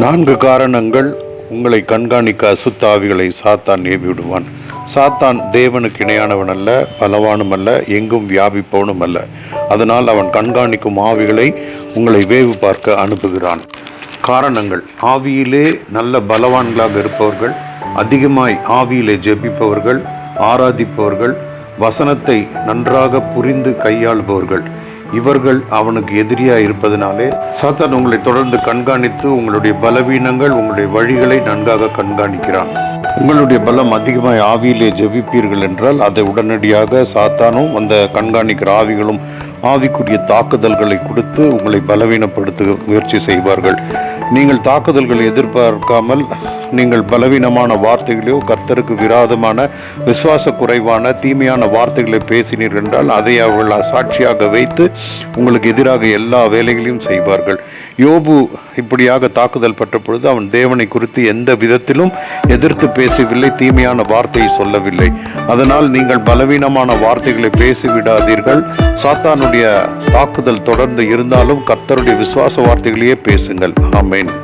நான்கு காரணங்கள் உங்களை கண்காணிக்க அசுத்த ஆவிகளை சாத்தான் ஏவி விடுவான் சாத்தான் தேவனுக்கு இணையானவன் அல்ல பலவானும் அல்ல எங்கும் வியாபிப்பவனும் அல்ல. அதனால் அவன் கண்காணிக்கும் ஆவிகளை உங்களை வேவு பார்க்க அனுப்புகிறான். காரணங்கள் ஆவியிலே நல்ல பலவான்களாக இருப்பவர்கள் அதிகமாய் ஆவியிலே ஜெபிப்பவர்கள் ஆராதிப்பவர்கள் வசனத்தை நன்றாக புரிந்து கையாளுபவர்கள். இவர்கள் அவனுக்கு எதிரியா இருப்பதனாலே சாத்தான் உங்களை தொடர்ந்து கண்காணித்து உங்களுடைய பலவீனங்கள் உங்களுடைய வழிகளை நன்காக கண்காணிக்கிறான். உங்களுடைய பலம் அதிகமாய் ஆவியிலே ஜெபிப்பீர்கள் என்றால் அதை உடனடியாக சாத்தானும் அந்த கண்காணிக்கிற ஆவிகளும் ஆவிக்குரிய தாக்குதல்களை கொடுத்து உங்களை பலவீனப்படுத்த முயற்சி செய்வார்கள். நீங்கள் தாக்குதல்களை எதிர்பார்க்காமல் நீங்கள் பலவீனமான வார்த்தைகளையோ கர்த்தருக்கு விராதமான விசுவாச குறைவான தீமையான வார்த்தைகளை பேசினீர்கள் என்றால் அதை அவர்கள் சாட்சியாக வைத்து உங்களுக்கு எதிராக எல்லா வேலைகளையும் செய்வார்கள். யோபு இப்படியாக தாக்குதல் பட்ட பொழுது அவன் தேவனை குறித்து எந்த விதத்திலும் எதிர்த்து பேசவில்லை தீமையான வார்த்தையை சொல்லவில்லை. அதனால் நீங்கள் பலவீனமான வார்த்தைகளை பேசிவிடாதீர்கள். சாத்தானுடைய தாக்குதல் தொடர்ந்து இருந்தாலும் கர்த்தருடைய விசுவாச வார்த்தைகளையே பேசுங்கள். ஆமேன்.